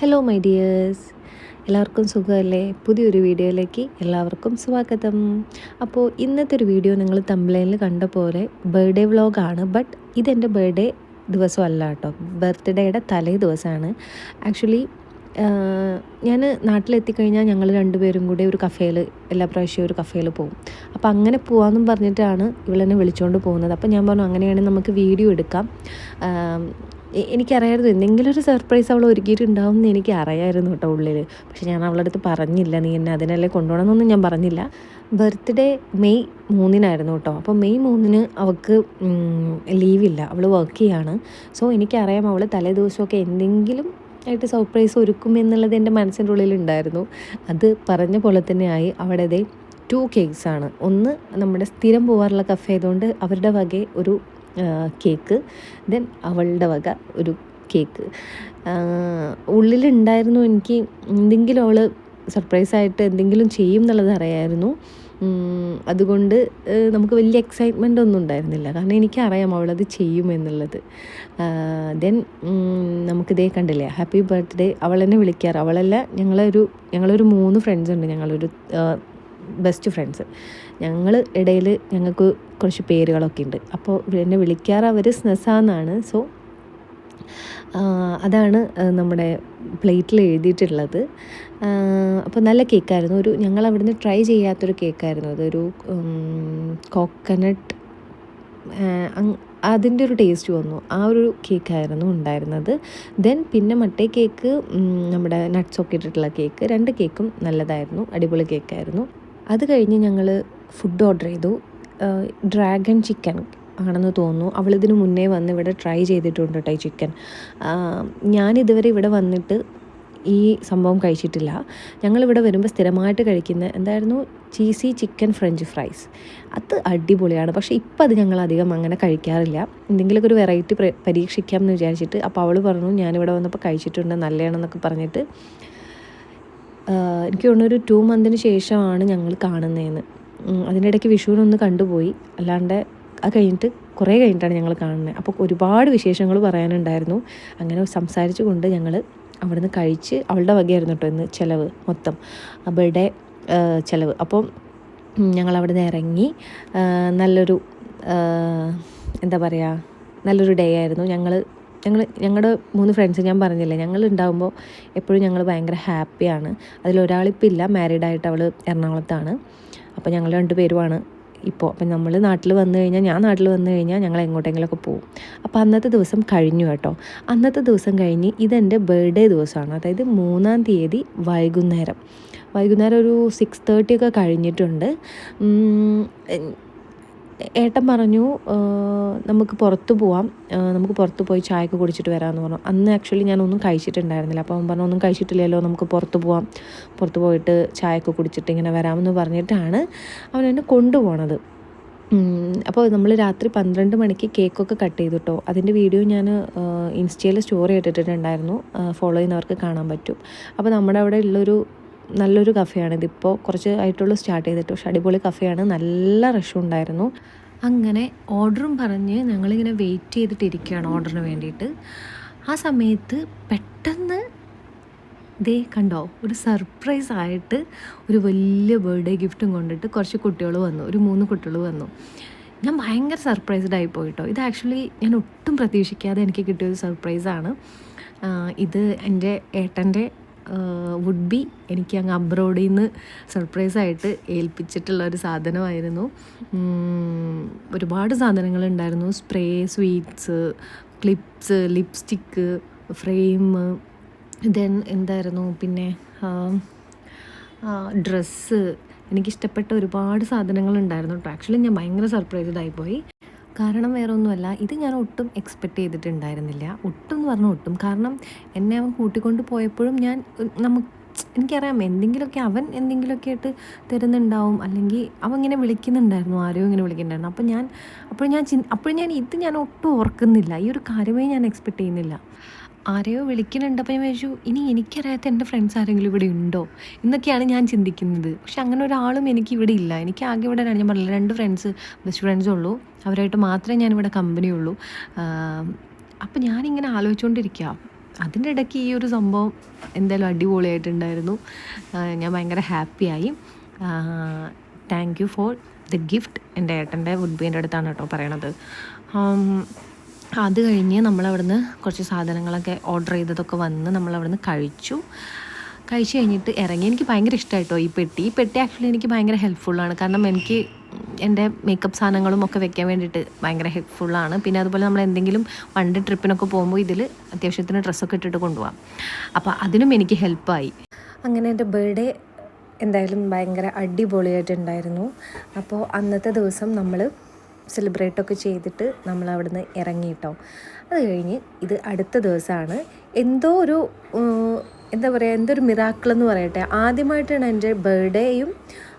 Hello my dears എല്ലാവർക്കും സുഖമല്ലേ? പുതിയൊരു വീഡിയോയിലേക്ക് എല്ലാവർക്കും സ്വാഗതം. അപ്പോൾ ഇന്നത്തെ ഒരു വീഡിയോ നിങ്ങൾ തമ്പ്ലൈനിൽ കണ്ട പോലെ ബർത്ത്ഡേ വ്ളോഗാണ്. ബട്ട് ഇതെന്റെ ബർത്ത്ഡേ ദിവസമല്ല കേട്ടോ. ബർത്ത്ഡേയുടെ തലേ ദിവസമാണ്. ആക്ച്വലി ഞാൻ നാട്ടിലെത്തിക്കഴിഞ്ഞാൽ ഞങ്ങൾ രണ്ടുപേരും കൂടി ഒരു കഫേയിൽ എല്ലാ പ്രാവശ്യവും ഒരു കഫേയിൽ പോകും അപ്പോൾ അങ്ങനെ പോകാമെന്നും പറഞ്ഞിട്ടാണ് ഇവളെന്നെ വിളിച്ചുകൊണ്ട് പോകുന്നത്. അപ്പോൾ ഞാൻ പറഞ്ഞു അങ്ങനെയാണെങ്കിൽ നമുക്ക് വീഡിയോ എടുക്കാം. എനിക്കറിയായിരുന്നു എന്തെങ്കിലും ഒരു സർപ്രൈസ് അവൾ ഒരുക്കിയിട്ടുണ്ടാവും എന്ന് എനിക്ക് അറിയായിരുന്നു കേട്ടോ ഉള്ളിൽ പക്ഷെ ഞാൻ അവളുടെ അടുത്ത് പറഞ്ഞില്ല നീ എന്നെ അതിനല്ലേ കൊണ്ടുപോകണമെന്നൊന്നും ഞാൻ പറഞ്ഞില്ല. ബർത്ത്ഡേ മെയ് മൂന്നിനായിരുന്നു കേട്ടോ. അപ്പോൾ മെയ് മൂന്നിന് അവൾക്ക് ലീവില്ല. അവൾ വർക്ക് ചെയ്യാണ്. സോ എനിക്കറിയാം അവൾ തലേ ദിവസമൊക്കെ എന്തെങ്കിലും ആയിട്ട് സർപ്രൈസ് ഒരുക്കും എന്നുള്ളത് എന്റെ മനസ്സിന്റെ ഉള്ളിലുണ്ടായിരുന്നു. അത് പറഞ്ഞ പോലെ തന്നെയായി. അവിടെ ടു കേക്ക്സാണ് ഒന്ന് നമ്മുടെ സ്ഥിരം പോകാറുള്ള കഫേ ആയതുകൊണ്ട് അവരുടെ വക ഒരു കേക്ക്. ദെൻ അവളുടെ വക ഒരു കേക്ക്. ഉള്ളിലുണ്ടായിരുന്നു എനിക്ക് എന്തെങ്കിലും അവൾ സർപ്രൈസായിട്ട് എന്തെങ്കിലും ചെയ്യും എന്നുള്ളത് അറിയായിരുന്നു. അതുകൊണ്ട് നമുക്ക് വലിയ എക്സൈറ്റ്മെന്റ് ഒന്നും ഉണ്ടായിരുന്നില്ല. കാരണം എനിക്കറിയാം അവളത് ചെയ്യും എന്നുള്ളത്. ദെൻ നമുക്കിതേ കണ്ടില്ലേ ഹാപ്പി ബർത്ത്ഡേ അവൾ എന്നെ വിളിക്കാറ്. അവളല്ല ഞങ്ങളൊരു ഞങ്ങളൊരു മൂന്ന് ഫ്രണ്ട്സ് ഉണ്ട്. ഞങ്ങളൊരു ബെസ്റ്റ് ഫ്രണ്ട്സ് ഞങ്ങൾ ഇടയിൽ ഞങ്ങൾക്ക് കുറച്ച് പേരുകളൊക്കെ ഉണ്ട്. അപ്പോൾ എന്നെ വിളിക്കാറ് അവർ സ്നെസാന്നാണ് സോ അതാണ് നമ്മുടെ പ്ലേറ്റിൽ എഴുതിയിട്ടുള്ളത്. അപ്പോൾ നല്ല കേക്കായിരുന്നു. ഒരു ഞങ്ങൾ അവിടുന്ന് ട്രൈ ചെയ്യാത്തൊരു കേക്കായിരുന്നു. അതൊരു കോക്കനട്ട് അതിന്റെ ഒരു ടേസ്റ്റ് വന്നു. ആ ഒരു കേക്കായിരുന്നു ഉണ്ടായിരുന്നത്. ദെൻ പിന്നെ മറ്റേ കേക്ക് നമ്മുടെ നട്ട്സൊക്കെ ഇട്ടിട്ടുള്ള കേക്ക് രണ്ട് കേക്കും നല്ലതായിരുന്നു. അടിപൊളി കേക്കായിരുന്നു. അത് കഴിഞ്ഞ് ഞങ്ങൾ ഫുഡ് ഓർഡർ ചെയ്തു. ഡ്രാഗൺ ചിക്കൻ ആണെന്ന് തോന്നുന്നു. അവളിതിനു മുന്നേ വന്ന് ഇവിടെ ട്രൈ ചെയ്തിട്ടുണ്ട് കേട്ടോ ഈ ചിക്കൻ. ഞാനിതുവരെ ഇവിടെ വന്നിട്ട് ഈ സംഭവം കഴിച്ചിട്ടില്ല. ഞങ്ങളിവിടെ വരുമ്പോൾ സ്ഥിരമായിട്ട് കഴിക്കുന്ന എന്തായിരുന്നു? Cheesy chicken French fries. അത് അടിപൊളിയാണ്. പക്ഷേ ഇപ്പം അത് ഞങ്ങൾ അധികം അങ്ങനെ കഴിക്കാറില്ല. എന്തെങ്കിലുമൊക്കെ ഒരു വെറൈറ്റി പരീക്ഷിക്കാം എന്ന് വിചാരിച്ചിട്ട് അപ്പോൾ അവൾ പറഞ്ഞു ഞാനിവിടെ വന്നപ്പോൾ കഴിച്ചിട്ടുണ്ട് നല്ലതാണെന്നൊക്കെ പറഞ്ഞിട്ട്. എനിക്ക് തോന്നുന്നു ഒരു ടു മന്തിന് ശേഷമാണ് ഞങ്ങൾ കാണുന്നതെന്ന്. അതിനിടയ്ക്ക് വിഷുവിനൊന്ന് കണ്ടുപോയി. അല്ലാണ്ട് അത് കഴിഞ്ഞിട്ട് കുറേ കഴിഞ്ഞിട്ടാണ് ഞങ്ങൾ കാണുന്നത്. അപ്പോൾ ഒരുപാട് വിശേഷങ്ങൾ പറയാനുണ്ടായിരുന്നു. അങ്ങനെ സംസാരിച്ചു കൊണ്ട് ഞങ്ങൾ അവിടുന്ന് കഴിച്ച് അവളുടെ വകയായിരുന്നു കേട്ടോ ഇന്ന് ചിലവ് മൊത്തം. ബർത്ത്ഡേ ചിലവ്. അപ്പം ഞങ്ങൾ ഞങ്ങൾ നിന്ന് ഇറങ്ങി നല്ലൊരു എന്താ പറയുക നല്ലൊരു ഡേ ആയിരുന്നു. ഞങ്ങൾ ഞങ്ങൾ ഞങ്ങളുടെ മൂന്ന് ഫ്രണ്ട്സ് ഞാൻ പറഞ്ഞില്ലേ ഞങ്ങൾ ഉണ്ടാകുമ്പോൾ എപ്പോഴും ഞങ്ങൾ ഭയങ്കര ഹാപ്പിയാണ് അതിലൊരാളിപ്പോൾ ഇല്ല മാരീഡായിട്ട് അവൾ എറണാകുളത്താണ്. അപ്പോൾ ഞങ്ങൾ രണ്ട് പേരുമാണ് ഇപ്പോൾ അപ്പം നമ്മൾ നാട്ടിൽ വന്നു കഴിഞ്ഞാൽ ഞാൻ നാട്ടിൽ വന്നു കഴിഞ്ഞാൽ ഞങ്ങൾ എങ്ങോട്ടെങ്കിലുമൊക്കെ പോകും അപ്പോൾ അന്നത്തെ ദിവസം കഴിഞ്ഞു കേട്ടോ. അന്നത്തെ ദിവസം കഴിഞ്ഞ് ഇതെന്റെ ബർത്ത്ഡേ ദിവസമാണ് അതായത് മൂന്നാം തീയതി വൈകുന്നേരം. വൈകുന്നേരം ഒരു സിക്സ് തേർട്ടി ഒക്കെ കഴിഞ്ഞിട്ടുണ്ട്. ഏട്ടൻ പറഞ്ഞു നമുക്ക് പുറത്ത് പോവാം. നമുക്ക് പുറത്ത് പോയി ചായയൊക്കെ കുടിച്ചിട്ട് വരാമെന്ന് പറഞ്ഞു. അന്ന് ആക്ച്വലി ഞാനൊന്നും കഴിച്ചിട്ടുണ്ടായിരുന്നില്ല. അപ്പോൾ അവൻ പറഞ്ഞു ഒന്നും കഴിച്ചിട്ടില്ലല്ലോ നമുക്ക് പുറത്ത് പോവാം. പുറത്ത് പോയിട്ട് ചായയൊക്കെ കുടിച്ചിട്ട് ഇങ്ങനെ വരാമെന്ന് പറഞ്ഞിട്ടാണ് അവൻ എന്നെ കൊണ്ടുപോണത്. അപ്പോൾ നമ്മൾ രാത്രി പന്ത്രണ്ട് മണിക്ക് കേക്കൊക്കെ കട്ട് ചെയ്തു കേട്ടോ അതിന്റെ വീഡിയോ ഞാൻ ഇൻസ്റ്റയിൽ സ്റ്റോറി ഇട്ടിട്ടുണ്ടായിരുന്നു. ഫോളോ ചെയ്യുന്നവർക്ക് കാണാൻ പറ്റും. അപ്പോൾ നമ്മുടെ അവിടെ ഉള്ളൊരു നല്ലൊരു കഫയാണ്. ഇതിപ്പോൾ കുറച്ച് ആയിട്ടുള്ളൂ സ്റ്റാർട്ട് ചെയ്തിട്ട്. പക്ഷേ അടിപൊളി കഫയാണ്. നല്ല റഷും ഉണ്ടായിരുന്നു. അങ്ങനെ ഓർഡറും പറഞ്ഞ് ഞങ്ങളിങ്ങനെ വെയിറ്റ് ചെയ്തിട്ടിരിക്കുകയാണ് ഓർഡറിന് വേണ്ടിയിട്ട്. ആ സമയത്ത് പെട്ടെന്ന് ദേ കണ്ടോ ഒരു സർപ്രൈസ് ആയിട്ട് ഒരു വലിയ ബർത്ത്ഡേ ഗിഫ്റ്റും കൊണ്ടിട്ട് കുറച്ച് കുട്ടികൾ വന്നു. ഒരു മൂന്ന് കുട്ടികൾ വന്നു. ഞാൻ ഭയങ്കര സർപ്രൈസ്ഡ് ആയി പോയിട്ടോ. ഇത് ആക്ച്വലി ഞാൻ ഒട്ടും പ്രതീക്ഷിക്കാതെ എനിക്ക് കിട്ടിയൊരു സർപ്രൈസാണ് ഇത് എന്റെ ഏട്ടന്റെ വുഡ് ബി എനിക്ക് അങ്ങ് അബ്രോഡിൽ നിന്ന് സർപ്രൈസായിട്ട് ഏൽപ്പിച്ചിട്ടുള്ള ഒരു സാധനമായിരുന്നു. ഒരുപാട് സാധനങ്ങളുണ്ടായിരുന്നു. Spray sweets clips lipstick frame then എന്തായിരുന്നു? പിന്നെ ഡ്രസ്സ് എനിക്കിഷ്ടപ്പെട്ട ഒരുപാട് സാധനങ്ങളുണ്ടായിരുന്നു. കേട്ടോ ആക്ച്വലി ഞാൻ ഭയങ്കര സർപ്രൈസ്ഡ് ആയിപ്പോയി. കാരണം വേറെ ഒന്നുമല്ല ഇത് ഞാൻ ഒട്ടും എക്സ്പെക്റ്റ് ചെയ്തിട്ടുണ്ടായിരുന്നില്ല. ഒട്ടും എന്ന് പറഞ്ഞാൽ ഒട്ടും. കാരണം എന്നെ അവൻ കൂട്ടിക്കൊണ്ട് പോയപ്പോഴും ഞാൻ നമുക്ക് എനിക്കറിയാം എന്തെങ്കിലുമൊക്കെ അവൻ എന്തെങ്കിലുമൊക്കെ ആയിട്ട് തരുന്നുണ്ടാവും. അല്ലെങ്കിൽ അവൻ ഇങ്ങനെ വിളിക്കുന്നുണ്ടായിരുന്നു. ആരോ ഇങ്ങനെ വിളിക്കുന്നുണ്ടായിരുന്നു. അപ്പോൾ ഞാൻ അപ്പോൾ ഞാൻ ചിന് അപ്പോൾ ഞാൻ ഇത് ഞാൻ ഒട്ടും ഓർക്കുന്നില്ല. ഈ ഒരു കാര്യമേ ഞാൻ എക്സ്പെക്റ്റ് ചെയ്യുന്നില്ല. ആരെയോ വിളിക്കുന്നുണ്ട്. അപ്പോൾ ഞാൻ വിചാരിച്ചു ഇനി എനിക്കറിയാത്ത എന്റെ ഫ്രണ്ട്സ് ആരെങ്കിലും ഇവിടെ ഉണ്ടോ? എന്നൊക്കെയാണ് ഞാൻ ചിന്തിക്കുന്നത്. പക്ഷെ അങ്ങനെ ഒരാളും എനിക്ക് ഇവിടെ ഇല്ല. എനിക്ക് ആകെ ഇവിടെ ഞാൻ പറഞ്ഞില്ല രണ്ട് ഫ്രണ്ട്സ് ബെസ്റ്റ് ഫ്രണ്ട്സ് ഉള്ളൂ. അവരായിട്ട് മാത്രമേ ഞാനിവിടെ കമ്പനി ഉള്ളൂ. അപ്പം ഞാനിങ്ങനെ ആലോചിച്ചുകൊണ്ടിരിക്കുക അതിന്റെ ഇടയ്ക്ക് ഈ ഒരു സംഭവം എന്തായാലും അടിപൊളിയായിട്ടുണ്ടായിരുന്നു. ഞാൻ ഭയങ്കര ഹാപ്പിയായി thank you for the gift എന്റെ ഏട്ടന്റെ വുഡ് ബീന്റെ അടുത്താണ് കേട്ടോ പറയണത്. അത് കഴിഞ്ഞ് നമ്മളവിടുന്ന് കുറച്ച് സാധനങ്ങളൊക്കെ ഓർഡർ ചെയ്തതൊക്കെ വന്ന് നമ്മളവിടുന്ന് കഴിച്ചു. കഴിച്ച് കഴിഞ്ഞിട്ട് ഇറങ്ങി. എനിക്ക് ഭയങ്കര ഇഷ്ടമായിട്ടോ ഈ പെട്ടി? ഈ പെട്ടി ആക്ച്വലി എനിക്ക് ഭയങ്കര ഹെൽപ്ഫുള്ളാണ് കാരണം എനിക്ക് എന്റെ മേക്കപ്പ് സാധനങ്ങളും ഒക്കെ വെക്കാൻ വേണ്ടിയിട്ട് ഭയങ്കര ഹെൽപ്ഫുള്ളാണ് പിന്നെ അതുപോലെ നമ്മൾ എന്തെങ്കിലും വണ്ടി ട്രിപ്പിനൊക്കെ പോകുമ്പോൾ ഇതിൽ അത്യാവശ്യത്തിന് ഡ്രസ്സൊക്കെ ഇട്ടിട്ട് കൊണ്ടുപോകാം അപ്പോൾ അതിനും എനിക്ക് ഹെൽപ്പായി അങ്ങനെ എന്റെ ബർത്ത്ഡേ എന്തായാലും ഭയങ്കര അടിപൊളിയായിട്ടുണ്ടായിരുന്നു. അപ്പോൾ അന്നത്തെ ദിവസം നമ്മൾ സെലിബ്രേറ്റൊക്കെ ചെയ്തിട്ട് നമ്മൾ അവിടുന്ന് ഇറങ്ങിയിട്ടോ. അത് കഴിഞ്ഞ് ഇത് അടുത്ത ദിവസമാണ്. എന്തോ ഒരു എന്താ പറയുക എന്തോ ഒരു മിറാക്കിൾ എന്ന് പറയട്ടെ. ആദ്യമായിട്ടാണ് എന്റെ ബർത്ത്ഡേയും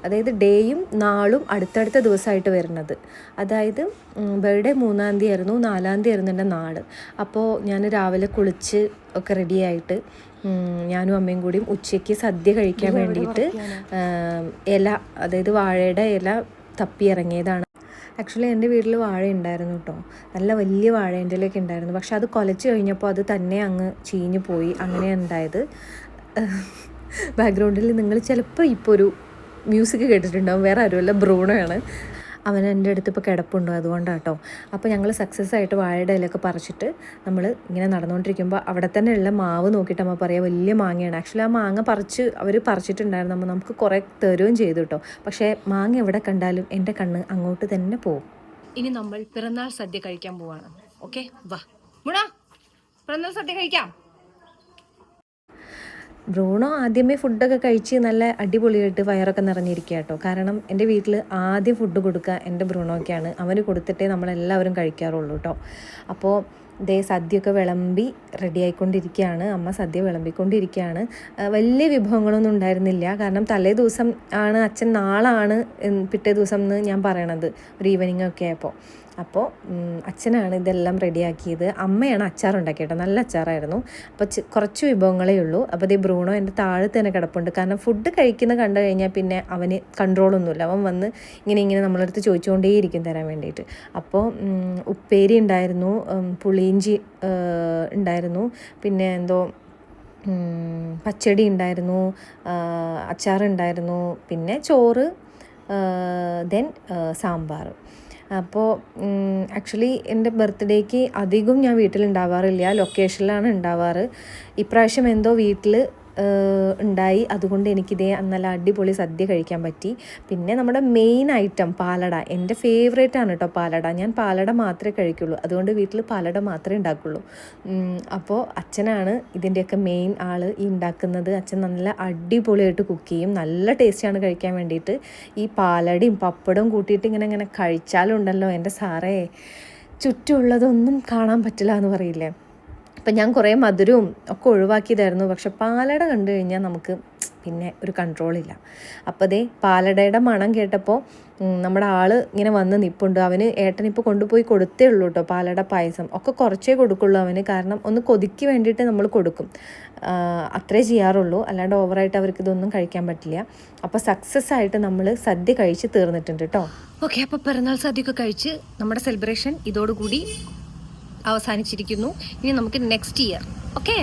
അതായത് ഡേയും നാളും അടുത്തടുത്ത ദിവസമായിട്ട് വരുന്നത്. അതായത് ബർത്ത്ഡേ മൂന്നാം തീയതി ആയിരുന്നു നാലാം തീയതി ആയിരുന്നു എന്റെ നാൾ. അപ്പോൾ ഞാൻ രാവിലെ കുളിച്ച് ഒക്കെ റെഡിയായിട്ട് ഞാനും അമ്മയും കൂടിയും ഉച്ചയ്ക്ക് സദ്യ കഴിക്കാൻ വേണ്ടിയിട്ട് ഇല അതായത് വാഴയുടെ ഇല തപ്പി ഇറങ്ങിയതാണ്. ആക്ച്വലി എന്റെ വീട്ടിൽ വാഴ ഉണ്ടായിരുന്നു കേട്ടോ നല്ല വലിയ വാഴേന്റെ ഉണ്ടായിരുന്നു പക്ഷെ അത് കൊലച്ച് കഴിഞ്ഞപ്പോൾ അത് തന്നെ അങ്ങ് ചീഞ്ഞു പോയി. അങ്ങനെയാണ് ഉണ്ടായത് ബാക്ക്ഗ്രൗണ്ടിൽ നിങ്ങൾ ചിലപ്പോൾ ഇപ്പോൾ ഒരു മ്യൂസിക് കേട്ടിട്ടുണ്ടാവും. വേറെ ആരുമല്ല. ബ്രൂണോയാണ് അവൻ എന്റെ അടുത്ത് ഇപ്പോൾ കിടപ്പുണ്ടോ. അതുകൊണ്ടാട്ടോ. അപ്പോൾ ഞങ്ങൾ സക്സസ് ആയിട്ട് വാഴയുടെ ഇലയൊക്കെ പറിച്ചിട്ട് നമ്മൾ ഇങ്ങനെ നടന്നുകൊണ്ടിരിക്കുമ്പോൾ അവിടെ തന്നെ ഉള്ള മാവ് നോക്കിയിട്ട് അമ്മ പറയാം വലിയ മാങ്ങയാണ്. ആക്ച്വലി ആ മാങ്ങ പറിച്ച് അവർ പറിച്ചിട്ടുണ്ടായിരുന്നു. അപ്പോൾ നമുക്ക് കുറേ തരുകയും ചെയ്തു കേട്ടോ. പക്ഷേ മാങ്ങ എവിടെ കണ്ടാലും എന്റെ കണ്ണ് അങ്ങോട്ട് തന്നെ പോകും. ഇനി നമ്മൾ പിറന്നാൾ സദ്യ കഴിക്കാൻ പോവാണ്. ഓക്കെ? വാ. മുണ പിറന്നാൾ സദ്യ കഴിക്കാം. ബ്രൂണോ ആദ്യമേ ഫുഡൊക്കെ കഴിച്ച് നല്ല അടിപൊളിയായിട്ട് വയറൊക്കെ നിറഞ്ഞിരിക്കുക കേട്ടോ. കാരണം എന്റെ വീട്ടിൽ ആദ്യം ഫുഡ് കൊടുക്കുക എന്റെ ബ്രൂണോയ്ക്കാണ് അവന് കൊടുത്തിട്ടേ നമ്മളെല്ലാവരും കഴിക്കാറുള്ളൂ കേട്ടോ. അപ്പോൾ ദേ സദ്യയൊക്കെ വിളമ്പി റെഡി ആയിക്കൊണ്ടിരിക്കുകയാണ്. അമ്മ സദ്യ വിളമ്പിക്കൊണ്ടിരിക്കുകയാണ്. വലിയ വിഭവങ്ങളൊന്നും ഉണ്ടായിരുന്നില്ല. കാരണം തലേ ദിവസം ആണ് അച്ഛൻ നാളാണ് പിറ്റേ ദിവസം എന്ന് ഞാൻ പറയണത്. ഒരു ഈവനിങ് ഒക്കെ ആയപ്പോൾ. അപ്പോൾ അച്ഛനാണ് ഇതെല്ലാം റെഡിയാക്കിയത്. അമ്മയാണ് അച്ചാർ ഉണ്ടാക്കിയത് നല്ല അച്ചാറായിരുന്നു. അപ്പോൾ കുറച്ച് വിഭവങ്ങളേ ഉള്ളൂ. അപ്പോൾ ഈ ബ്രൂണോ എന്റെ താഴെ തന്നെ കിടപ്പുണ്ട്. കാരണം ഫുഡ് കഴിക്കുന്ന കണ്ടു കഴിഞ്ഞാൽ പിന്നെ അവന് കൺട്രോളൊന്നുമില്ല അവൻ വന്ന് ഇങ്ങനെ ഇങ്ങനെ നമ്മളടുത്ത് ചോദിച്ചുകൊണ്ടേയിരിക്കും തരാൻ വേണ്ടിയിട്ട്. അപ്പോൾ ഉപ്പേരി ഉണ്ടായിരുന്നു. പുളിയിഞ്ചി ഉണ്ടായിരുന്നു. പിന്നെ എന്തോ പച്ചടി ഉണ്ടായിരുന്നു. അച്ചാറുണ്ടായിരുന്നു. പിന്നെ ചോറ് ദെൻ സാമ്പാർ. അപ്പോൾ ആക്ച്വലി എന്റെ ബർത്ത്ഡേക്ക് അധികം ഞാൻ വീട്ടിലുണ്ടാവാറില്ല. ലൊക്കേഷനിലാണ് ഉണ്ടാവാറ്. ഇപ്രാവശ്യം എന്തോ വീട്ടിൽ ഉണ്ടായി. അതുകൊണ്ട് എനിക്കിതേ നല്ല അടിപൊളി സദ്യ കഴിക്കാൻ പറ്റി. പിന്നെ നമ്മുടെ മെയിൻ ഐറ്റം പാലട. എന്റെ ഫേവറേറ്റ് ആണ് കേട്ടോ പാലട. ഞാൻ പാലട മാത്രമേ കഴിക്കുള്ളൂ. അതുകൊണ്ട് വീട്ടിൽ പാലട മാത്രമേ ഉണ്ടാക്കുള്ളൂ. അപ്പോൾ അച്ഛനാണ് ഇതിന്റെയൊക്കെ മെയിൻ ആൾ ഈ ഉണ്ടാക്കുന്നത്. അച്ഛൻ നല്ല അടിപൊളിയായിട്ട് കുക്ക് ചെയ്യും. നല്ല ടേസ്റ്റിയാണ് കഴിക്കാൻ വേണ്ടിയിട്ട്. ഈ പാലടയും പപ്പടവും കൂട്ടിയിട്ട് ഇങ്ങനെ ഇങ്ങനെ കഴിച്ചാലുണ്ടല്ലോ എന്റെ സാറേ. ചുറ്റുമുള്ളതൊന്നും കാണാൻ പറ്റില്ല എന്ന് പറയില്ലേ? അപ്പം ഞാൻ കുറേ മധുരവും ഒക്കെ ഒഴിവാക്കിയതായിരുന്നു. പക്ഷെ പാലട കണ്ടു കഴിഞ്ഞാൽ നമുക്ക് പിന്നെ ഒരു കൺട്രോളില്ല അപ്പോൾ അതേ പാലടയുടെ മണം കേട്ടപ്പോൾ നമ്മുടെ ആൾ ഇങ്ങനെ വന്ന് നിപ്പുണ്ട്. അവന് ഏട്ടനിപ്പോൾ കൊണ്ടുപോയി കൊടുത്തേ ഉള്ളൂ കേട്ടോ പാലട പായസം. ഒക്കെ കുറച്ചേ കൊടുക്കുള്ളൂ അവന്. കാരണം ഒന്ന് കൊതിക്ക് വേണ്ടിയിട്ട് നമ്മൾ കൊടുക്കും. അത്രേ ചെയ്യാറുള്ളൂ. അല്ലാണ്ട് ഓവറായിട്ട് അവർക്ക് ഇതൊന്നും കഴിക്കാൻ പറ്റില്ല. അപ്പോൾ സക്സസ് ആയിട്ട് നമ്മൾ സദ്യ കഴിച്ച് തീർന്നിട്ടുണ്ട് കേട്ടോ. ഓക്കെ അപ്പോൾ പിറന്നാൾ സദ്യയൊക്കെ കഴിച്ച് നമ്മുടെ സെലിബ്രേഷൻ ഇതോടുകൂടി അവസാനിച്ചിരിക്കുന്നു. ഇനി നമുക്ക് നെക്സ്റ്റ് ഇയർ ഓക്കെ